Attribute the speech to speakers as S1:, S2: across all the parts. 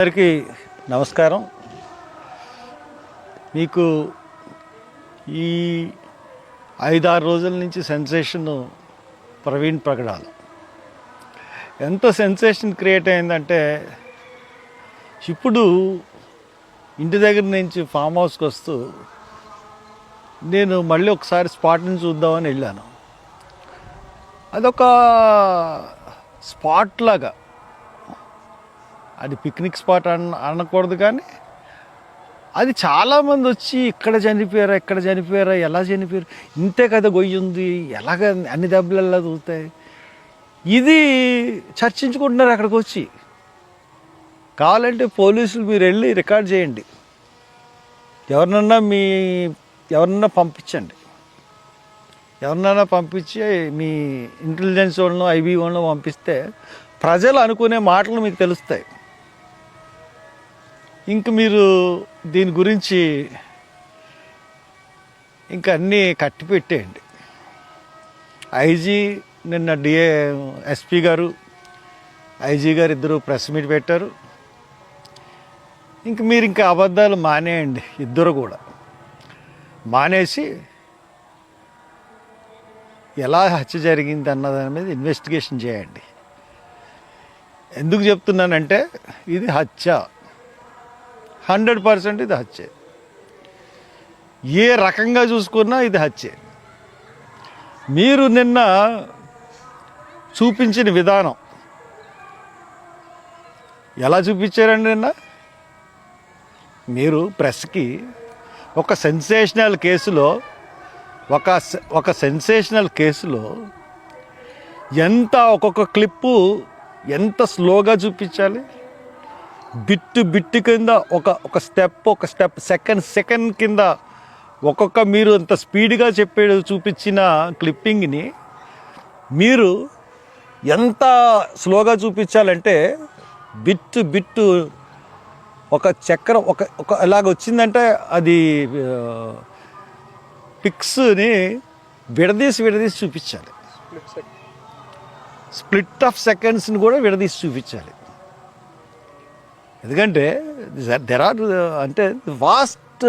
S1: అందరికీ నమస్కారం. మీకు ఈ ఐదారు రోజుల నుంచి సెన్సేషన్ ప్రవీణ్ ప్రగడాలు ఎంత సెన్సేషన్ క్రియేట్ అయిందంటే ఇప్పుడు ఇంటి దగ్గర నుంచి ఫామ్ హౌస్కి వస్తూ నేను మళ్ళీ ఒకసారి స్పాట్ని చూద్దామని వెళ్ళాను. అదొక స్పాట్ లాగా అది పిక్నిక్ స్పాట్ అన అనకూడదు కానీ అది చాలామంది వచ్చి ఇక్కడ చనిపోయారా ఇక్కడ చనిపోయారా ఎలా చనిపోయారు ఇంతే కదా గొయ్యి ఉంది ఎలాగ అన్ని దెబ్బలు ఎలా దూతాయి ఇది చర్చించుకుంటున్నారు అక్కడికి వచ్చి. కావాలంటే పోలీసులు మీరు వెళ్ళి రికార్డ్ చేయండి. ఎవరినన్నా మీ ఎవరినన్నా పంపించండి. ఎవరినైనా పంపించి మీ ఇంటెలిజెన్స్ వాళ్ళను ఐబీ వాళ్ళను పంపిస్తే ప్రజలు అనుకునే మాటలు మీకు తెలుస్తాయి. ఇంక మీరు దీని గురించి ఇంక అన్నీ కట్టి పెట్టేయండి. ఐజీ నిన్న డిఏ ఎస్పీ గారు ఐజీ గారు ఇద్దరు ప్రెస్ మీట్ పెట్టారు. ఇంక మీరు ఇంకా అబద్ధాలు మానేయండి ఇద్దరు కూడా. మానేసి ఎలా హత్య జరిగింది అన్నదాని మీద ఇన్వెస్టిగేషన్ చేయండి. ఎందుకు చెప్తున్నానంటే ఇది హత్య. హండ్రెడ్ పర్సెంట్ ఇది హత్యే. ఏ రకంగా చూసుకున్నా ఇది హత్యే. మీరు నిన్న చూపించిన విధానం ఎలా చూపించారండి నిన్న? మీరు ప్రెస్కి ఒక సెన్సేషనల్ కేసులో ఒక ఒక సెన్సేషనల్ కేసులో ఎంత ఒక్కొక్క క్లిప్పు ఎంత స్లోగా చూపించాలి? బిట్టు బిట్టు కింద ఒక ఒక స్టెప్ ఒక స్టెప్ సెకండ్ సెకండ్ కింద ఒక్కొక్క మీరు అంత స్పీడ్గా చెప్పే చూపించిన క్లిప్పింగ్ని మీరు ఎంత స్లోగా చూపించాలంటే బిట్టు బిట్టు ఒక చక్రం ఒక ఒక ఎలాగ వచ్చిందంటే అది పిక్స్ని విడదీసి విడదీసి చూపించాలి. స్ప్లిట్ ఆఫ్ సెకండ్స్ని కూడా విడదీసి చూపించాలి. ఎందుకంటే దెర్ ఆర్ అంటే వాస్ట్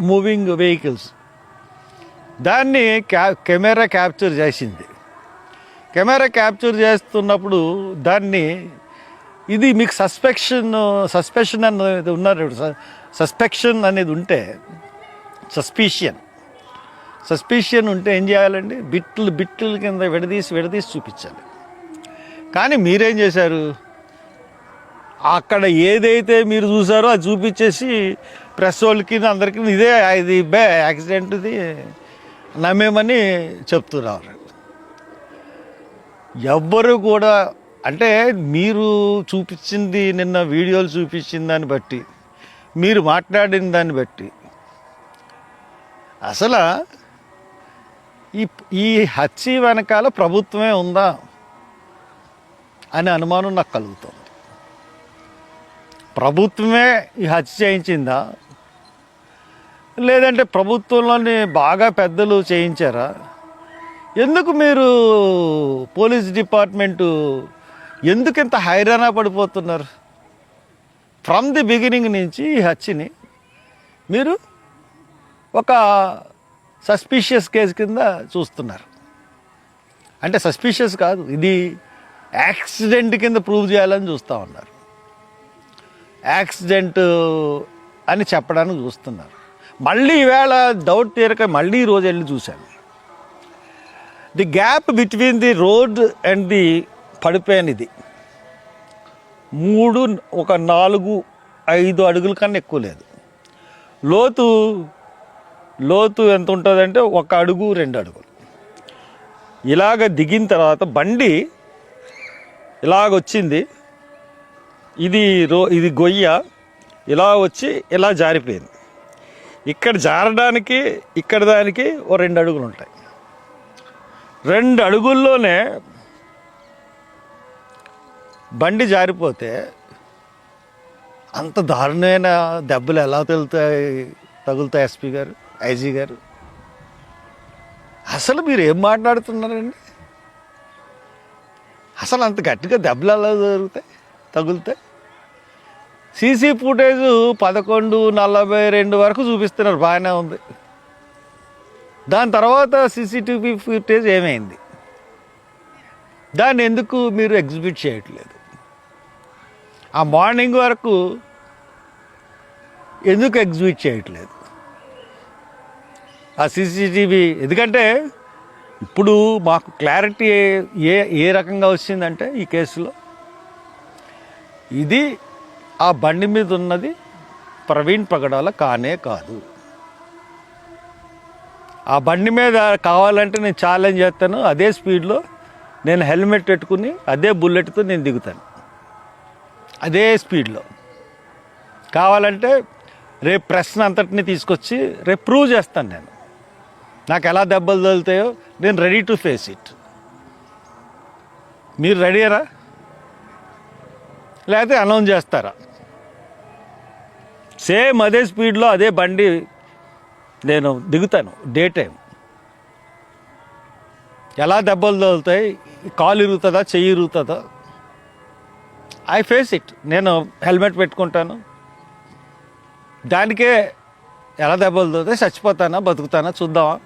S1: మూవింగ్ వెహికల్స్ దాన్ని క్యా కెమెరా క్యాప్చర్ చేసింది. కెమెరా క్యాప్చర్ చేస్తున్నప్పుడు దాన్ని ఇది మీకు సస్పెక్షన్ సస్పెషన్ అనేది ఉన్నారు సస్పెక్షన్ అనేది ఉంటే సస్పీషియన్. సస్పీషియన్ ఉంటే ఏం చేయాలండి? బిట్లు బిట్లు కింద విడదీసి విడదీసి చూపించాలి. కానీ మీరేం చేశారు? అక్కడ ఏదైతే మీరు చూసారో అది చూపించేసి ప్రెస్ వాళ్ళకి అందరికీ ఇదే ఇది బే యాక్సిడెంట్ది నమ్మేమని చెప్తున్నారు ఎవ్వరు కూడా అంటే మీరు చూపించింది నిన్న వీడియోలు చూపించిన దాన్ని బట్టి మీరు మాట్లాడిన దాన్ని బట్టి అసలు ఈ ఈ హత్య వెనకాల ప్రభుత్వమే ఉందా? అనే అనుమానం నాకు కలుగుతాం ప్రభుత్వమే ఈ హత్య చేయించిందా? లేదంటే ప్రభుత్వంలోని బాగా పెద్దలు చేయించారా? ఎందుకు మీరు పోలీస్ డిపార్ట్మెంటు ఎందుకు ఇంత హైరాణ పడిపోతున్నారు? ఫ్రమ్ ది బిగినింగ్ నుంచి ఈ హత్యని మీరు ఒక సస్పీషియస్ కేసు కింద చూస్తున్నారు. అంటే సస్పీషియస్ కాదు ఇది యాక్సిడెంట్ కింద ప్రూవ్ చేయాలని చూస్తూ ఉన్నారు. యాక్సిడెంట్ అని చెప్పడానికి చూస్తున్నారు. మళ్ళీ ఈవేళ డౌట్ తీరక మళ్ళీ ఈ రోజు వెళ్ళి చూశాను. The gap between the road and the పడిపోయాను ఇది. మూడు ఒక నాలుగు ఐదు అడుగుల కన్నా ఎక్కువ లేదు. లోతు లోతు ఎంత ఉంటుందంటే ఒక అడుగు రెండు అడుగులు. ఇలాగ దిగిన తర్వాత బండి ఇలాగ వచ్చింది. ఇది రో ఇది గొయ్య ఇలా వచ్చి ఇలా జారిపోయింది. ఇక్కడ జారడానికి ఇక్కడ దానికి ఓ రెండు అడుగులు ఉంటాయి రెండు అడుగుల్లోనే బండి జారిపోతే అంత దారుణమైన దెబ్బలు ఎలా తగులుతాయి తగులుతాయి ఎస్పీ గారు ఐజీ గారు? అసలు మీరు ఏం మాట్లాడుతున్నారండి? అసలు అంత గట్టిగా దెబ్బలు ఎలా జరుగుతాయి తగులుతాయి? సీసీ ఫుటేజ్ పదకొండు నలభై రెండు వరకు చూపిస్తున్నారు. బాగానే ఉంది. దాని తర్వాత సీసీటీవీ ఫుటేజ్ ఏమైంది? దాన్ని ఎందుకు మీరు ఎగ్జిబిట్ చేయట్లేదు? ఆ మార్నింగ్ వరకు ఎందుకు ఎగ్జిబిట్ చేయట్లేదు? ఆ సీసీటీవీ ఎందుకంటే ఇప్పుడు మాకు క్లారిటీ ఏ ఏ రకంగా వచ్చిందంటే ఈ కేసులో ఇది ఆ బండి మీద ఉన్నది ప్రవీణ్ పగడాల కానే కాదు. ఆ బండి మీద కావాలంటే నేను ఛాలెంజ్ చేస్తాను. అదే స్పీడ్లో నేను హెల్మెట్ పెట్టుకుని అదే బుల్లెట్తో నేను దిగుతాను. అదే స్పీడ్లో కావాలంటే రేపు ప్రశ్న అంతటిని తీసుకొచ్చి రేపు ప్రూవ్ చేస్తాను నేను. నాకు ఎలా దెబ్బలు తగులుతాయో నేను రెడీ టు ఫేస్ ఇట్ మీరు రెడీయరా లేకపోతే అనౌన్స్ చేస్తారా? సేమ్ అదే స్పీడ్లో అదే బండి నేను దిగుతాను డే టైం ఎలా దెబ్బలు తగులుతాయి? కాలు ఇరుగుతుందా? చెయ్యి ఇరుగుతుందా? I face it. నేను హెల్మెట్ పెట్టుకుంటాను. దానికే ఎలా దెబ్బలు తగులుతాయి? చచ్చిపోతానా? బతుకుతానా? చూద్దామా?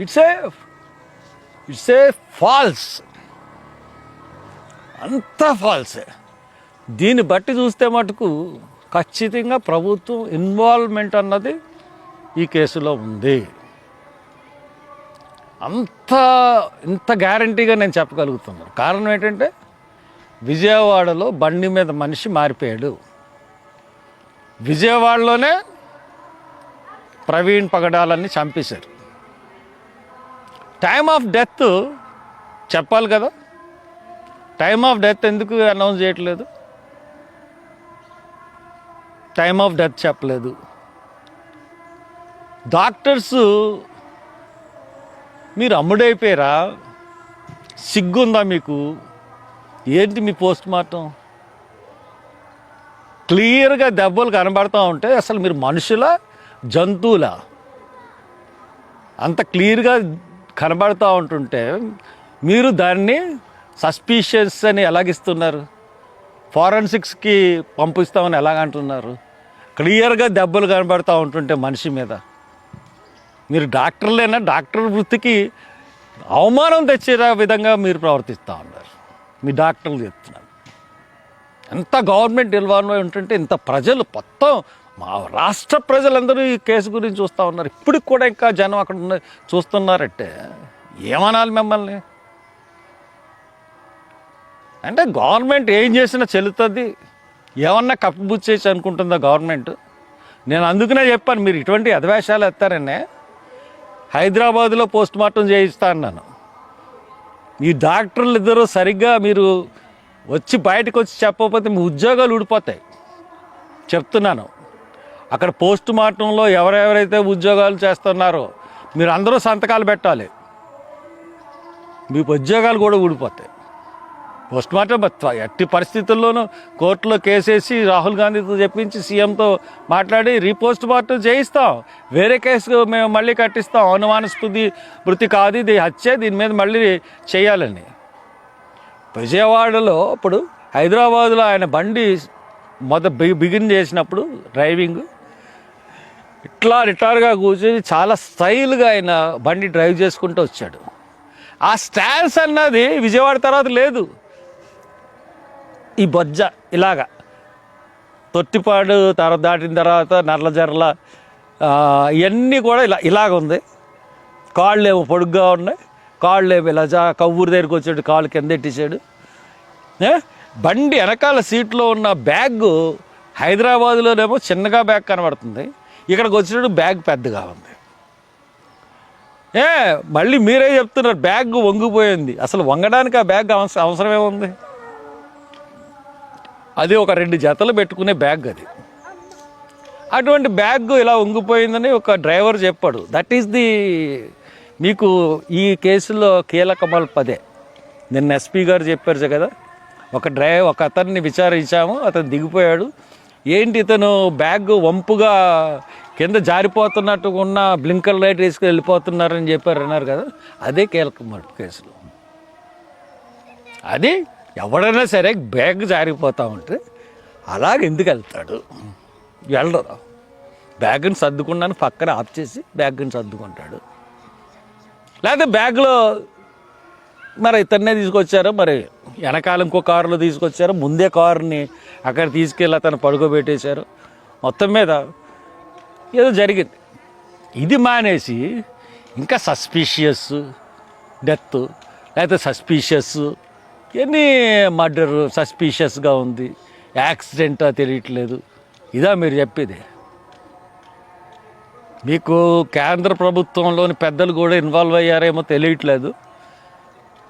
S1: It's a it's a false అంతా ఫాల్సే దీన్ని బట్టి చూస్తే మటుకు ఖచ్చితంగా ప్రభుత్వం ఇన్వాల్వ్మెంట్ అన్నది ఈ కేసులో ఉంది. అంత ఇంత గ్యారంటీగా నేను చెప్పగలుగుతున్నాను కారణం ఏంటంటే విజయవాడలో బండి మీద మనిషి మారిపోయాడు. విజయవాడలోనే ప్రవీణ్ పగడాలని చంపేశారు. టైమ్ ఆఫ్ డెత్ చెప్పాలి కదా? టైమ్ ఆఫ్ డెత్ ఎందుకు అనౌన్స్ చేయట్లేదు? టైమ్ ఆఫ్ డెత్ చెప్పలేదు. డాక్టర్స్ మీరు అమ్ముడైపోయారా? సిగ్గుందా మీకు? ఏంటి మీ పోస్ట్ మార్టం క్లియర్గా దెబ్బలు కనబడుతూ ఉంటే అసలు మీరు మనుషుల? జంతువుల? అంత క్లియర్గా కనబడుతూ ఉంటుంటే మీరు దాన్ని సస్పీషియస్ అని ఎలాగిస్తున్నారు? ఫారెన్సిక్స్కి పంపిస్తామని ఎలాగంటున్నారు? క్లియర్గా దెబ్బలు కనబడతా ఉంటుంటే మనిషి మీద. మీరు డాక్టర్లేనా? డాక్టర్ వృత్తికి అవమానం తెచ్చే విధంగా మీరు ప్రవర్తిస్తూ ఉన్నారు. మీ డాక్టర్లు చెప్తున్నారు. ఎంత గవర్నమెంట్ ఇన్వాల్వ్ ఉంటుంటే ఇంత ప్రజలు మొత్తం మా రాష్ట్ర ప్రజలందరూ ఈ కేసు గురించి చూస్తూ ఉన్నారు. ఇప్పటికి కూడా ఇంకా జనం అక్కడ ఉన్న చూస్తున్నారంటే ఏమనాలి మిమ్మల్ని? అంటే గవర్నమెంట్ ఏం చేసినా చెల్లుతుంది. ఏమన్నా కప్పిబుచ్చేసి అనుకుంటుందా గవర్నమెంట్? నేను అందుకనే చెప్పాను మీరు ఇటువంటి అధివేశాలు ఎత్తారనే. హైదరాబాద్లో పోస్ట్ మార్టం చేయిస్తా అన్నాను. ఈ డాక్టర్లు ఇద్దరు సరిగ్గా మీరు వచ్చి బయటకు వచ్చి చెప్పకపోతే మీ ఉద్యోగాలు ఊడిపోతాయి. చెప్తున్నాను. అక్కడ పోస్ట్ మార్టంలో ఎవరెవరైతే ఉద్యోగాలు చేస్తున్నారో మీరు అందరూ సంతకాలు పెట్టాలి. మీకు ఉద్యోగాలు కూడా ఊడిపోతాయి. పోస్ట్ మార్టం ఎట్టి పరిస్థితుల్లోనూ కోర్టులో కేసేసి రాహుల్ గాంధీతో చెప్పించి సీఎంతో మాట్లాడి రీపోస్ట్ మార్టం చేయిస్తాం. వేరే కేసు మేము మళ్ళీ కట్టిస్తాం. అనుమానస్పృతి మృతి కాదు ఇది హత్య. దీని మీద మళ్ళీ చేయాలని. విజయవాడలో ఇప్పుడు హైదరాబాద్లో ఆయన బండి మొద బి- బిగిన్ చేసినప్పుడు డ్రైవింగ్ ఇట్లా రిటైర్గా కూర్చొని చాలా స్టైల్గా ఆయన బండి డ్రైవ్ చేసుకుంటూ వచ్చాడు. ఆ స్టాన్స్ అన్నది విజయవాడ తర్వాత లేదు. ఈ బొజ్జ ఇలాగా. తొట్టిపాడు తర దాటిన తర్వాత నల్లజర్ల ఇవన్నీ కూడా ఇలా ఇలాగ ఉంది. కాళ్ళు ఏమో పొడుగ్గా ఉన్నాయి. కాళ్ళు ఏమో ఇలా జా కవ్వూరు దగ్గరికి వచ్చాడు కాళ్ళు కింద ఎట్టేసాడు బండి వెనకాల సీట్లో ఉన్న బ్యాగ్ హైదరాబాద్లోనేమో చిన్నగా బ్యాగ్ కనబడుతుంది. ఇక్కడికి వచ్చినప్పుడు బ్యాగ్ పెద్దగా ఉంది. ఏ? మళ్ళీ మీరే చెప్తున్నారు బ్యాగ్ వంగిపోయింది. అసలు వంగడానికి ఆ బ్యాగ్ అవసరం అవసరమే ఉంది అది ఒక రెండు జతలు పెట్టుకునే బ్యాగ్ అది. అటువంటి బ్యాగ్ ఇలా ఉంగిపోయిందని ఒక డ్రైవర్ చెప్పాడు. దట్ ఈస్ ది మీకు ఈ కేసులో కీలకమల్ పదే నిన్న ఎస్పీ గారు చెప్పారు కదా ఒక డ్రైవర్ ఒక అతన్ని విచారించాము అతను దిగిపోయాడు. ఏంటి ఇతను బ్యాగ్ వంపుగా కింద జారిపోతున్నట్టు ఉన్న బ్లింకర్ లైట్ వేసుకుని వెళ్ళిపోతున్నారని చెప్పారు అన్నారు కదా అదే కీలకమల్ కేసులో. అది ఎవడైనా సరే బ్యాగ్ జారిపోతూ ఉంటే అలాగ ఎందుకు వెళ్తాడు? వెళ్ళరు. బ్యాగ్ని సర్దుకున్నాను పక్కన ఆఫ్ చేసి బ్యాగ్ని సర్దుకుంటాడు. లేకపోతే బ్యాగ్లో మరి ఇతన్నే తీసుకొచ్చారో? మరి వెనకాల ఇంకో కారులో తీసుకొచ్చారో? ముందే కారుని అక్కడ తీసుకెళ్ళి అతను పడుకోబెట్టేశారు. మొత్తం మీద ఏదో జరిగింది. ఇది మానేసి ఇంకా సస్పీషియస్ డెత్ లేకపోతే సస్పీషియస్ ఎన్ని మర్డర్ సస్పీషియస్గా ఉంది. యాక్సిడెంటా తెలియట్లేదు. ఇదా మీరు చెప్పేది. మీకు కేంద్ర ప్రభుత్వంలోని పెద్దలు కూడా ఇన్వాల్వ్ అయ్యారేమో తెలియట్లేదు.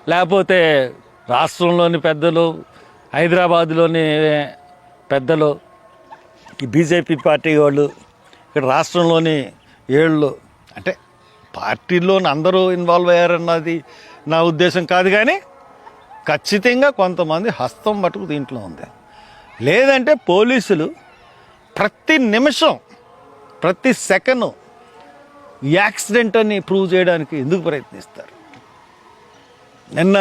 S1: లేకపోతే రాష్ట్రంలోని పెద్దలు హైదరాబాద్లోని పెద్దలు బీజేపీ పార్టీ వాళ్ళు ఇక్కడ రాష్ట్రంలోని ఏళ్ళు అంటే పార్టీలోని అందరూ ఇన్వాల్వ్ అయ్యారన్నది నా ఉద్దేశం కాదు కానీ ఖచ్చితంగా కొంతమంది హస్తం మటుకు దీంట్లో ఉంది. లేదంటే పోలీసులు ప్రతి నిమిషం ప్రతి సెకండ్ యాక్సిడెంట్ అని ప్రూవ్ చేయడానికి ఎందుకు ప్రయత్నిస్తారు? నిన్న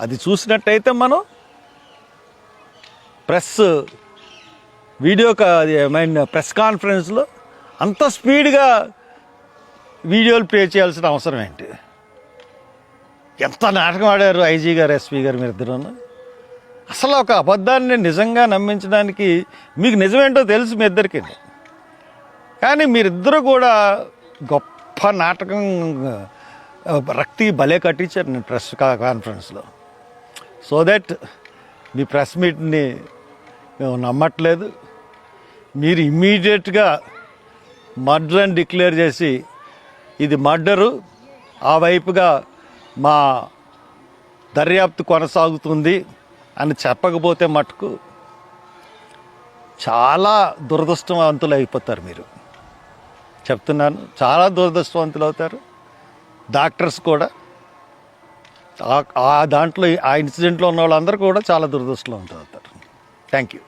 S1: అది చూసినట్టయితే మనం ప్రెస్ వీడియో కా- అది మీన్ ప్రెస్ కాన్ఫరెన్స్లో అంత స్పీడ్గా వీడియోలు ప్లే చేయాల్సిన అవసరం ఏంటి? ఎంత నాటకం ఆడారు ఐజీ గారు ఎస్పీ గారు మీరిద్దరూ అసలు ఒక అబద్ధాన్ని నిజంగా నమ్మించడానికి మీకు నిజమేంటో తెలుసు మీ ఇద్దరికి. కానీ మీరిద్దరు కూడా గొప్ప నాటకం రక్తి భలే కట్టించారు నేను ప్రెస్ కాన్ఫరెన్స్లో. సో దట్ మీ ప్రెస్ మీట్ని మేము నమ్మట్లేదు. మీరు ఇమ్మీడియట్గా మర్డర్ అని డిక్లేర్ చేసి ఇది మర్డరు ఆ వైపుగా మా దర్యాప్తు కొనసాగుతుంది అని చెప్పకపోతే మటుకు చాలా దురదృష్టవంతులు అయిపోతారు మీరు. చెప్తున్నాను చాలా దురదృష్టవంతులు అవుతారు డాక్టర్స్ కూడా ఆ- దాంట్లో ఆ ఇన్సిడెంట్లో ఉన్న వాళ్ళందరూ కూడా చాలా దురదృష్టవంతులు అవుతారు థ్యాంక్ యూ.